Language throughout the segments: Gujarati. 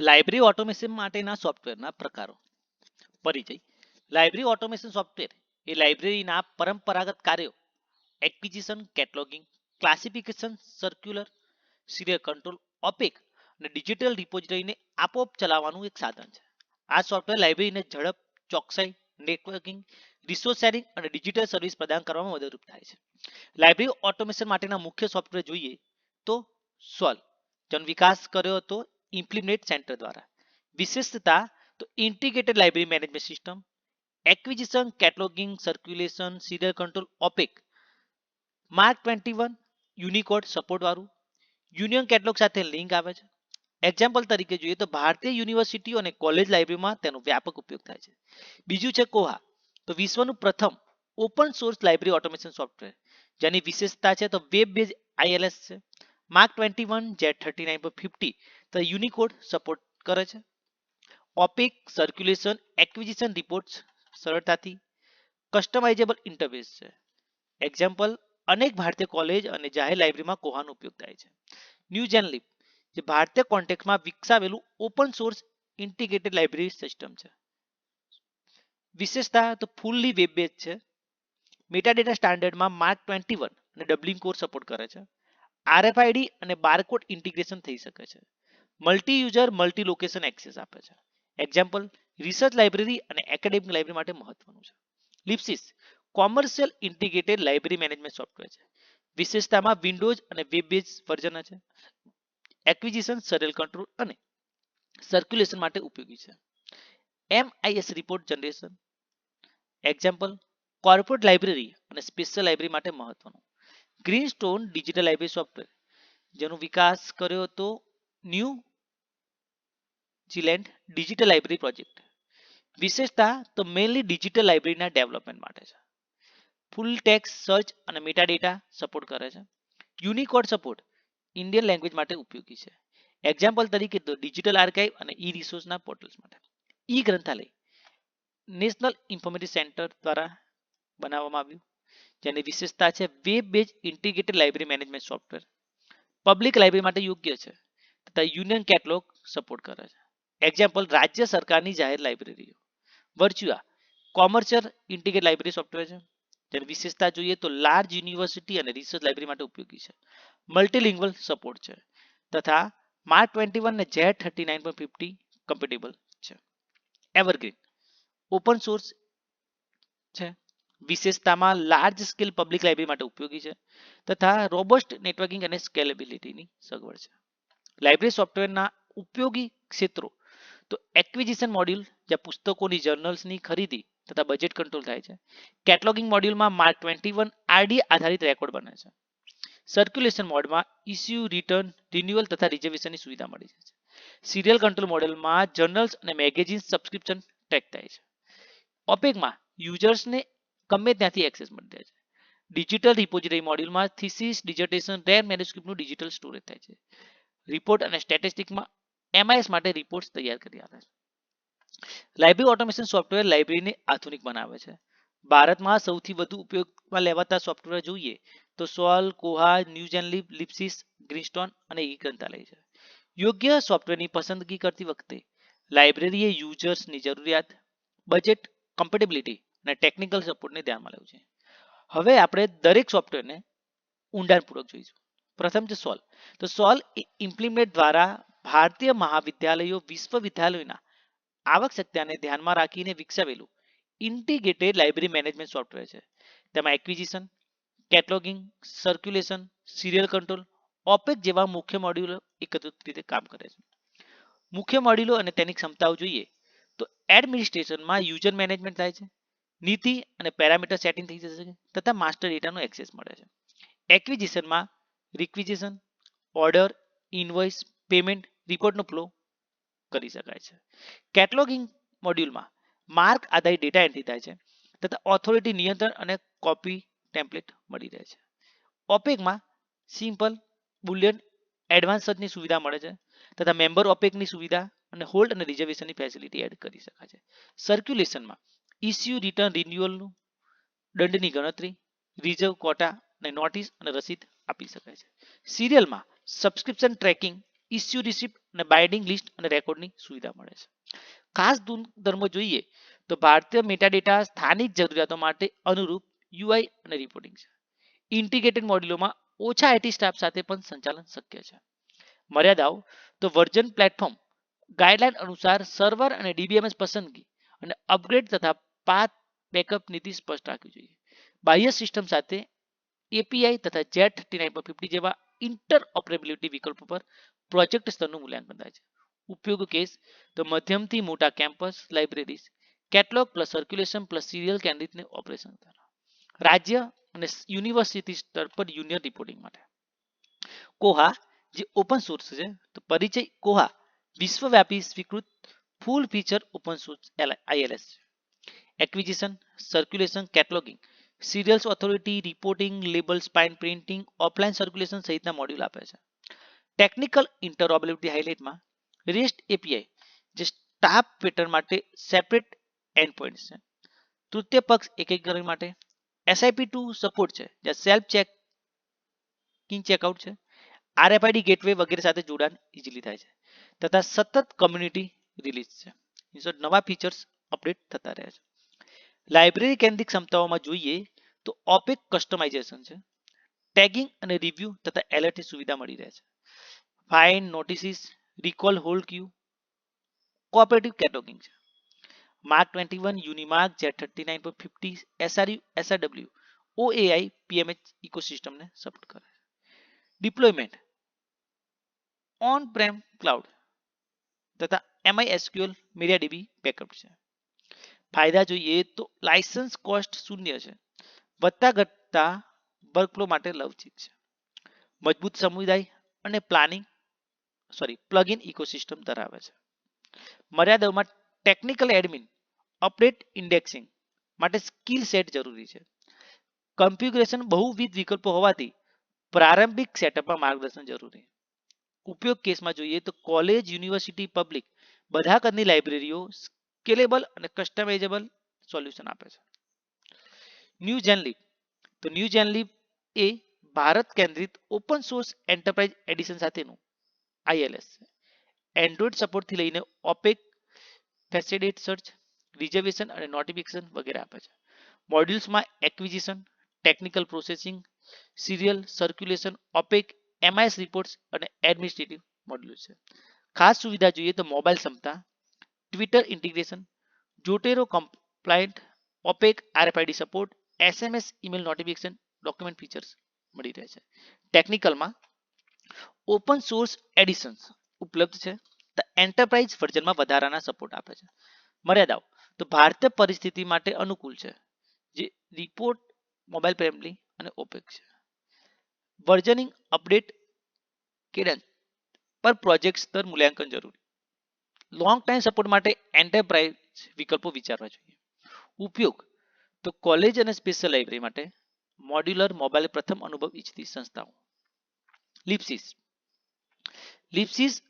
લાઇબ્રેરી ઓટોમેશન માટેના સોફ્ટવેરના પ્રકારો. પરિચય. લાઇબ્રેરી ઓટોમેશન સોફ્ટવેર એ લાઇબ્રેરીના પરંપરાગત કાર્યો. Acquisition, cataloguing, classification, circular, serial control, OPAC અને ડિજિટલ રિપોઝિટરીને આપોઆપ ચલાવવાનું એક સાધન છે. આ સોફ્ટવેર લાઇબ્રેરીને ઝડપ, ચોકસાઈ, નેટવર્કિંગ, રિસોર્સ શેરિંગ અને ડિજિટલ સર્વિસ પ્રદાન કરવામાં મદદરૂપ થાય છે. લાઇબ્રેરી ઓટોમેશન માટેના મુખ્ય સોફ્ટવેર જોઈએ તો સોલ્વ જેનો વિકાસ કર્યો હતો ઇમ્પ્લિમેન્ટ સેન્ટર દ્વારા વિશેષતા તો integrated library management system acquisition cataloguing circulation serial control OPAC MARC twenty one Unicode સપોર્ટવાળું union catalogue સાથે લિંક આવે છે. એક્ઝામ્પલ તરીકે જોઈએ તો ભારતીય યુનિવર્સિટીઓ અને કોલેજ લાઇબ્રેરીમાં તેનો વ્યાપક ઉપયોગ થાય છે. બીજું છે કોહા, તો વિશ્વનું પ્રથમ open source library automation software જેની વિશેષતા છે તો વેબ બેઝ આઈએલએસ છે. MARC twenty one Z thirty nine fifty તો યુનિકોડ સપોર્ટ કરે છે. ઓપિક સર્ક્યુલેશન એક્વિઝિશન રિપોર્ટ્સ સરળતાથી કસ્ટમાઇઝેબલ ઇન્ટરફેસ છે. એક્ઝામ્પલ અનેક ભારતીય કોલેજ અને જાહેર લાઇબ્રેરીમાં કોહાનો ઉપયોગ થાય છે. ન્યૂ જેનલિપ જે ભારતીય કોન્ટેક્સમાં વિકસાવેલું open source integrated library system છે. વિશેષતા તો ફૂલ્લી વેબ બેઝ છે. મેટાડેટા સ્ટાન્ડર્ડમાં માર્ક ટ્વેન્ટી વન અને ડબલિંગ કોર સપોર્ટ કરે છે. આરએફઆઈડી અને બારકોડ ઇન્ટિગ્રેશન થઈ શકે છે. Multi user multi location access આપે છે. એક્ઝામ્પલ રિસર્ચ લાઇબ્રેરી અને એકેડેમિક લાઇબ્રેરી માટે મહત્વનું છે. LibSys commercial integrated library management software છે. વિશેષતામાં વિન્ડોઝ અને વેબ બેઝ વર્ઝન છે. એક્વિઝિશન સરેલ કંટ્રોલ અને સર્ક્યુલેશન માટે ઉપયોગી છે. MIS report generation example corporate library અને સ્પેશિયલ લાઇબ્રેરી માટે મહત્વનું. Greenstone digital library software જેનો વિકાસ કર્યો હતો New Zealand digital library project વિશેષતા તો મેઇનલી ડિજિટલ લાઇબ્રેરીના ડેવલપમેન્ટ માટે છે. ફૂલ ટેક્સ સર્ચ અને મેટાડેટા સપોર્ટ કરે છે. યુનિકોડ સપોર્ટ ઇન્ડિયન લેંગ્વેજ માટે ઉપયોગી છે. એક્ઝામ્પલ તરીકે તો ડિજિટલ આર્કાઇવ અને ઈ રિસોર્સના પોર્ટલ્સ માટે. E Granthalaya National Informative Centre દ્વારા બનાવવામાં આવ્યું. જેની વિશેષતા છે web base integrated library management software public library માટે યોગ્ય છે, તથા યુનિયન કેટલોગ સપોર્ટ કરે છે. એક્ઝામ્પલ રાજ્ય સરકારની જાહેર લાઇબ્રેરીઓ Virtua commercial integrate library software છે. જેની વિશેષતા જોઈએ તો લાર્જ યુનિવર્સિટી અને રિસર્ચ લાઇબ્રેરી માટે ઉપયોગી છે. મલ્ટીલિંગ્વલ સપોર્ટ છે, તથા માર્ક ટ્વેન્ટી વન ને Z thirty nine point fifty compatible છે. એવરગ્રીન ઓપન સોર્સ છે. વિશેષતામાં લાર્જ સ્કેલ પબ્લિક લાઇબ્રેરી માટે ઉપયોગી છે તથા રોબસ્ટ નેટવર્કિંગ અને સ્કેલેબિલિટીની સગવડ છે. લાઇબ્રેરી સોફ્ટવેરના ઉપયોગી ક્ષેત્રો તો એક્વિઝિશન મોડ્યુલ જ્યાં પુસ્તકોની જર્નલ્સની ખરીદી તથા બજેટ કંટ્રોલ થાય છે. કેટલોગિંગ મોડ્યુલમાં માર્ક ટ્વેન્ટી વન આરડી આધારિત રેકોર્ડ બને છે. સર્ક્યુલેશન મોડમાં ઇસ્યુ રિટર્ન રિન્યુઅલ તથા રિઝર્વેશનની સુવિધા મળી છે. સિરિયલ કંટ્રોલ મોડેલમાં જર્નલ્સ અને મેગેઝિન સબસ્ક્રિપ્શન ટ્રેક થાય છે. ઓપેકમાં યુઝર્સને ગમે ત્યાંથી એક્સેસ મળી જાય છે. ડિજિટલ રિપોઝિટરી મોડ્યુલમાં થીસીસ ડિજર્ટેશન રેર મેન્યુસ્ક્રિપ્ટનું ડિજિટલ સ્ટોરેજ થાય છે. રિપોર્ટ અને સ્ટેટિસ્ટિકમાં એમઆઈએસ માટે રિપોર્ટ્સ તૈયાર કરી આવે છે. લાઇબ્રેરી ઓટોમેશન સોફ્ટવેર લાઇબ્રેરીને આધુનિક બનાવે છે. ભારતમાં સૌથી વધુ ઉપયોગમાં લેવાતા સોફ્ટવેર જોઈએ તો સોલ કોહા ન્યૂઝેનલી લિપ્સિસ ગ્રીનસ્ટોન અને ઈ ગ્રંથાલય છે. યોગ્ય સોફ્ટવેરની પસંદગી કરતી વખતે લાઇબ્રેરીએ યુઝર્સની જરૂરિયાત બજેટ કમ્પેટેબિલિટી અને ટેકનિકલ સપોર્ટને ધ્યાનમાં લેવું છે. હવે આપણે દરેક સોફ્ટવેરને ઊંડાણપૂર્વક જોઈશું. પ્રથમ છે સોલ તો સોલ ઇમ્પ્લિમેન્ટ દ્વારા ભારતીય મહાવિદ્યાલયો વિશ્વવિદ્યાલયોના આવશ્યકતાને ધ્યાનમાં રાખીને વિકસાવેલું ઇન્ટિગ્રેટેડ લાઇબ્રેરી મેનેજમેન્ટ સોફ્ટવેર છે. તેમાં acquisition cataloguing circulation serial control OPAC જેવા મુખ્ય મોડ્યુલો એકત્રિત રીતે કામ કરે છે. મુખ્ય મોડ્યુલો અને તેની ક્ષમતાઓ જોઈએ તો એડમિનિસ્ટ્રેશનમાં યુઝર મેનેજમેન્ટ થાય છે. નીતિ અને પેરામીટર સેટિંગ થઈ જશે તથા માસ્ટર ડેટાનો એક્સેસ મળે છે. એક્વિઝિશનમાં રિક્વિઝિશન ઓર્ડર ઇનવોઇસ પેમેન્ટ રિપોર્ટનો ફ્લો કરી શકાય છે. કેટલોગિંગ મોડ્યુલમાં માર્ક આધારિત ડેટા એન્ટ્રી થાય છે તથા ઓથોરિટી નિયંત્રણ અને કોપી ટેમ્પલેટ મળી રહે છે. ઓપેકમાં સિમ્પલ બુલિયન એડવાન્સ સર્ચની સુવિધા મળે છે તથા મેમ્બર ઓપેકની સુવિધા અને હોલ્ડ અને રિઝર્વેશનની ફેસિલિટી એડ કરી શકાય છે. સર્ક્યુલેશનમાં ઇસ્યુ રિટર્ન રિન્યુઅલનું દંડની ગણતરી, રિઝર્વ કોટા અને નોટિસ અને રસીદ આપી શકાય છે. સિરિયલમાં સબસ્ક્રિપ્શન ટ્રેકિંગ, ઇસ્યુ રિસિપ્ટ અને બાઇડિંગ લિસ્ટ અને રેકોર્ડની સુવિધા મળે છે. ખાસ ધર્મ જોઈએ તો ભારતીય મેટાડેટા સ્થાનિક જરૂરિયાતો માટે અનુરૂપ યુઆઈ અને રિપોર્ટિંગ છે. ઇન્ટિગ્રેટેડ મોડ્યુલોમાં ઓછા આઈટી સ્ટાફ સાથે પણ સંચાલન શક્ય છે. મર્યાદાઓ તો વર્જન પ્લેટફોર્મ ગાઈડલાઈન અનુસાર સર્વર અને ડીબીએમએસ પસંદગી અને અપગ્રેડ તથા પાથ બેકઅપ નીતિ સ્પષ્ટ રાખવી જોઈએ. બાહ્ય સિસ્ટમ સાથે એપીઆઈ તથા જેટ થર્ટી નાઇન ફિફ્ટી જેવા ઇન્ટર ઓપરેબિલિટી વિકલ્પો પર પ્રોજેક્ટ સ્તરનું મૂલ્યાંકન થાય છે. ઉપયોગ કેસ તો મધ્યમથી મોટા campus libraries catalogue plus circulation plus serial કેન્દ્રિતને operation રાજ્ય અને યુનિવર્સિટી સ્તર પર યુનિયન રિપોર્ટિંગ માટે. કોહા, જે ઓપન સોર્સ છે, તો પરિચય કોહા, વિશ્વવ્યાપી સ્વીકૃત full feature open source ILS છે. Acquisition circulation cataloguing serials authority reporting label spine printing offline circulation સહિતના મોડ્યુલ આપે છે. ટેકનિકલ ઇન્ટરઓબિલિટી હાઇલાઇટમાં રેસ્ટ એપીઆઈ જે સ્ટાફ પેટર્ન માટે સેપરેટ એન્ડ પોઈન્ટ છે. તૃતીય પક્ષ એકીકરણ માટે એસઆઈપી ટુ સપોર્ટ છે, જ્યાં સેલ્ફ ચેક કિંગ ચેકઆઉટ છે આરએફઆઈડી ગેટવે વગેરે સાથે જોડાણ ઇઝીલી થાય છે, તથા સતત કમ્યુનિટી રિલીઝ છે. નવા ફીચર્સ અપડેટ થતા રહે છે. લાઇબ્રેરી કેન્દ્રિત ક્ષમતાઓમાં જોઈએ તો ઓપેક કસ્ટમાઇઝેશન છે, ટેગિંગ અને રિવ્યુ તથા એલર્ટની સુવિધા મળી રહે છે. Fine notices, recall hold queue, cooperative cataloguing છે. MARC twenty one, UNIMARC, Z thirty nine પર fifty, SRU, SRW, OAI, PMH ઇકોસિસ્ટમને support કરે છે. ડિપ્લોયમેન્ટ ઓન પ્રેમ ક્લાઉડ તથા MySQL, media media DB backup છે. ફાયદા જોઈએ તો લાયસન્સ કોસ્ટ શૂન્ય છે. વધતા ઘટતા વર્કફ્લો માટે લવચીક છે. મજબૂત સમુદાય અને પ્લાનિંગ સોરી પ્લગઇન ઇકોસિસ્ટમ ધરાવે છે. મર્યાદાઓમાં ટેકનિકલ એડમિન અપડેટ ઇન્ડેક્સિંગ માટે સ્કિલ સેટ જરૂરી છે. કન્ફિગ્યુરેશન બહુવિધ વિકલ્પો હોવાથી પ્રારંભિક સેટઅપમાં માર્ગદર્શન જરૂરી. ઉપયોગ કેસમાં જોઈએ તો કોલેજ યુનિવર્સિટી પબ્લિક બધા કદની લાઇબ્રેરીઓ સ્કેલેબલ અને કસ્ટમાઇઝેબલ સોલ્યુશન આપે છે. ન્યૂ જેનલીપ તો ન્યૂ જેનલીપ એ ભારત કેન્દ્રિત ઓપન સોર્સ એન્ટરપ્રાઇઝ એડિશન સાથેનું આઈએલએસ એન્ડ્રોઇડ સપોર્ટથી લઈને ઓપેક ફેસિલિટેટ સર્ચ, રિઝર્વેશન અને નોટિફિકેશન વગેરે આપે છે. મોડ્યુલ્સમાં acquisition, technical processing, serial, circulation, OPAC, MIS reports અને એડમિનિસ્ટ્રેટિવ મોડ્યુલ છે. ખાસ સુવિધા જોઈએ તો મોબાઈલ ક્ષમતા Twitter integration Zotero compliant OPAC RFID support SMS email notification document features મળી રહે છે. ટેકનિકલમાં ઓપન સોર્સ એડિશન્સ ઉપલબ્ધ છે. એન્ટરપ્રાઇઝ વર્ઝનમાં વધારાના સપોર્ટ આપે છે. મર્યાદાઓ તો ભારતીય પરિસ્થિતિ માટે અનુકૂળ છે. જે રિપોર્ટ મોબાઈલ ફ્રેન્ડલી અને ઓપેક છે. વર્જનિંગ અપડેટ કેડન્સ પર પ્રોજેક્ટ સ્તર મૂલ્યાંકન જરૂરી. લોંગ ટાઈમ સપોર્ટ માટે એન્ટરપ્રાઇઝ વિકલ્પો વિચારવા જોઈએ. ઉપયોગ, તો કોલેજ અને સ્પેશિયલ લાઇબ્રેરી માટે મોડ્યુલર મોબાઈલ પ્રથમ અનુભવ ઈચ્છતી સંસ્થાઓ. લિપ્સિસ લિપ્સિસ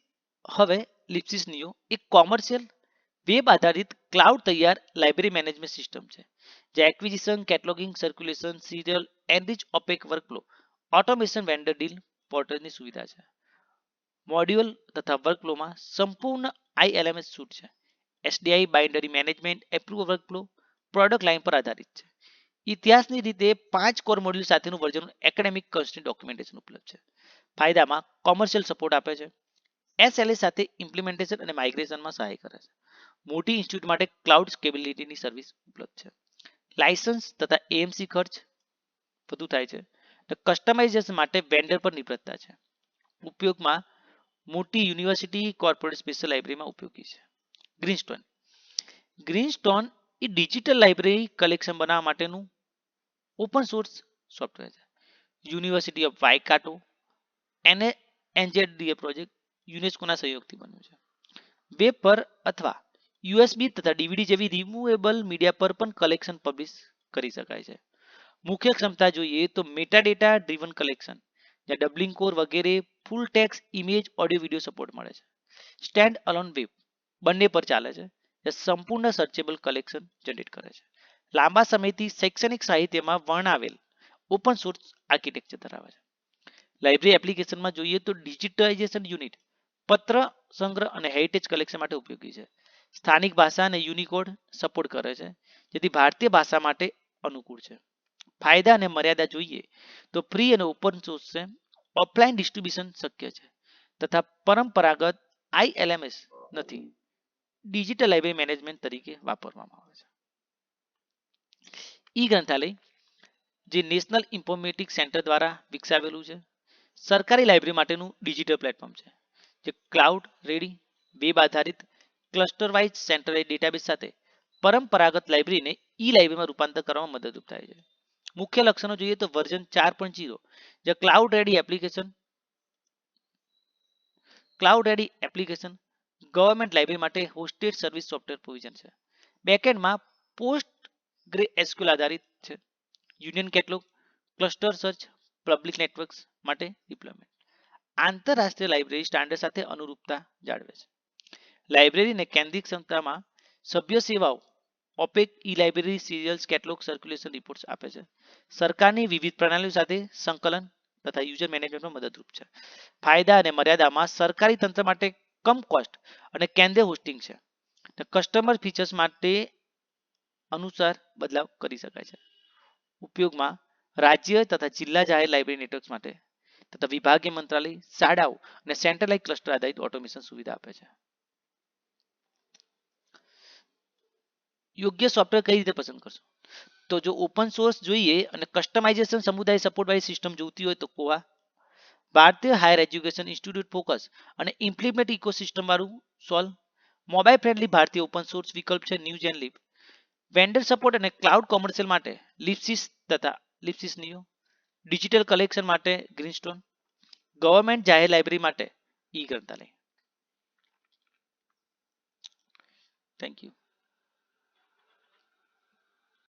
હવે લિપ્સિસ નિયો. એક કોમર્શિયલ વેબ આધારિત ક્લાઉડ તૈયાર લાઇબ્રેરી મેનેજમેન્ટ સિસ્ટમ છે. જે acquisition cataloguing circulation serial enrich OPAC workflow automation vendor deal પોર્ટલની સુવિધા છે. મોડ્યુલ તથા વર્કફ્લોમાં સંપૂર્ણ આઈએલએમએસ સૂટ છે. SDI, bindery management approve workflow product line પર આધારિત છે. ઇતિહાસની રીતે પાંચ કોર મોડ્યુલ સાથેનું વર્ઝન એકેડેમિક કન્સ્ટન્ટ ડોક્યુમેન્ટેશન ઉપલબ્ધ છે. ફાયદામાં કોમર્શિયલ સપોર્ટ આપે છે. એસએલએ સાથે ઇમ્પ્લિમેન્ટેશન અને માઇગ્રેશનમાં સહાય કરે છે. મોટી ઇન્સ્ટિટ્યૂટ માટે ક્લાઉડ સ્કેબિલિટીની સર્વિસ ઉપલબ્ધ છે. લાયસન્સ તથા એએમસી ખર્ચ વધુ થાય છે. કસ્ટમાઇઝેશન માટે વેન્ડર પર નિર્ભરતા છે. ઉપયોગમાં મોટી યુનિવર્સિટી કોર્પોરેટ સ્પેશિયલ લાઇબ્રેરીમાં ઉપયોગી છે. ગ્રીનસ્ટોન ગ્રીનસ્ટોન એ ડિજિટલ લાઇબ્રેરી કલેક્શન બનાવવા માટેનું ઓપન સોર્સ સોફ્ટવેર છે. યુનિવર્સિટી ઓફ વાઇકાટો એને એનજેડીએ પ્રોજેક્ટ યુનેસ્કોના સહયોગથી બન્યું છે. વેબ પર અથવા યુએસબી તથા ડીવીડી જેવી રિમુવેબલ મીડિયા પર પણ કલેક્શન પબ્લિશ કરી શકાય છે. મુખ્ય ક્ષમતા જોઈએ તો મેટાડેટા ડ્રીવન કલેક્શન. જ્યાં ડબલિંગ કોર વગેરે full text image audio video support મળે છે. સ્ટેન્ડ અલોન વેબ બંને પર ચાલે છે, જે સંપૂર્ણ સર્ચેબલ કલેક્શન જનરેટ કરે છે. લાંબા સમયથી શૈક્ષણિક સાહિત્યમાં વર્ણવેલ ઓપન સોર્સ આર્કિટેક્ચર ધરાવે છે. લાઇબ્રેરી એપ્લિકેશનમાં જોઈએ તો ડિજિટાઇઝેશન યુનિટ પત્ર સંગ્રહ અને હેરિટેજ કલેક્શન માટે ઉપયોગી છે. સ્થાનિક ભાષા અને યુનિકોડ સપોર્ટ કરે છે, જેથી ભારતીય ભાષા માટે અનુકૂળ છે. ફાયદા અને મર્યાદા જોઈએ, તો ફ્રી અને ઓપન સોર્સ છે ઓફલાઈન ડિસ્ટ્રીબ્યુશન શક્ય છે, તથા પરંપરાગત આઈએલએમએસ નથી ડિજિટલ લાઇબ્રેરી મેનેજમેન્ટ તરીકે વાપરવામાં આવે છે. ઈ ગ્રંથાલય, જે નેશનલ ઇન્ફોર્મેટિક સેન્ટર દ્વારા વિકસાવેલું છે, સરકારી લાઇબ્રેરી માટેનું ડિજિટલ પ્લેટફોર્મ છે, જે ક્લાઉડ રેડી વેબ આધારિત ક્લસ્ટર વાઇઝ સેન્ટ્રલાઇઝ ડેટાબેઝ સાથે પરંપરાગત લાઇબ્રેરીને ઈ લાઇબ્રેરીમાં રૂપાંતર કરવામાં મદદરૂપ થાય છે. મુખ્ય લક્ષણો જોઈએ તો વર્ઝન ચાર પોઈન્ટ જીરો જે cloud ready application cloud ready application government library માટે હોસ્ટેડ સર્વિસ સોફ્ટવેર પ્રોવિઝન છે. બેકએન્ડમાં પોસ્ટ ગ્રે એસક્યુએલ આધારિત છે. Union catalogue cluster search public networks માટે ડિપ્લોયમેન્ટ આંતરરાષ્ટ્રીય લાઇબ્રેરી સ્ટાન્ડર્ડ સાથે અનુરૂપતા જાળવે છે. લાઇબ્રેરીને કેન્દ્રિત ક્ષમતામાં સભ્ય સેવાઓ OPAC E library serials catalogue circulation reports આપે છે. સરકારની વિવિધ પ્રણાલીઓ સાથે સંકલન તથા યુઝર મેનેજમેન્ટમાં મદદરૂપ છે. ફાયદા અને મર્યાદામાં સરકારી તંત્ર માટે કમ કોસ્ટ અને કેન્દ્રીય હોસ્ટિંગ છે. કસ્ટમર ફીચર્સ માટે અનુસાર બદલાવ કરી શકાય છે. ઉપયોગમાં રાજ્ય તથા જિલ્લા જાહેર લાઇબ્રેરી નેટવર્ક્સ માટે તથા વિભાગીય મંત્રાલય, શાળાઓ અને સેન્ટ્રલાઇઝ ક્લસ્ટર આધારિત ઓટોમેશન સુવિધા આપે છે. યોગ્ય સોફ્ટવેર કઈ રીતે પસંદ કરશો? તો જો ઓપન સોર્સ જોઈએ અને કસ્ટમાઇઝેશન સમુદાય સપોર્ટ વાળી સિસ્ટમ જોઈતી હોય તો કોવા? ભારતીય હાયર એજ્યુકેશન ઇન્સ્ટિટ્યૂટ ફોકસ અને ઇમ્પ્લિમેન્ટ ઇકોસિસ્ટમ વાળું સોલ્વ મોબાઈલ ફ્રેન્ડલી ભારતીય ઓપન સોર્સ વિકલ્પ છે news and leap vendor support અને ક્લાઉડ કોમર્શિયલ માટે લિપ્સિસ તથા લિપ્સિસ નિયો. ડિજિટલ કલેક્શન માટે ગ્રીનસ્ટોન ગવર્મેન્ટ જાહેર લાઇબ્રેરી માટે ઈ ગ્રંથાલય થેન્ક યુ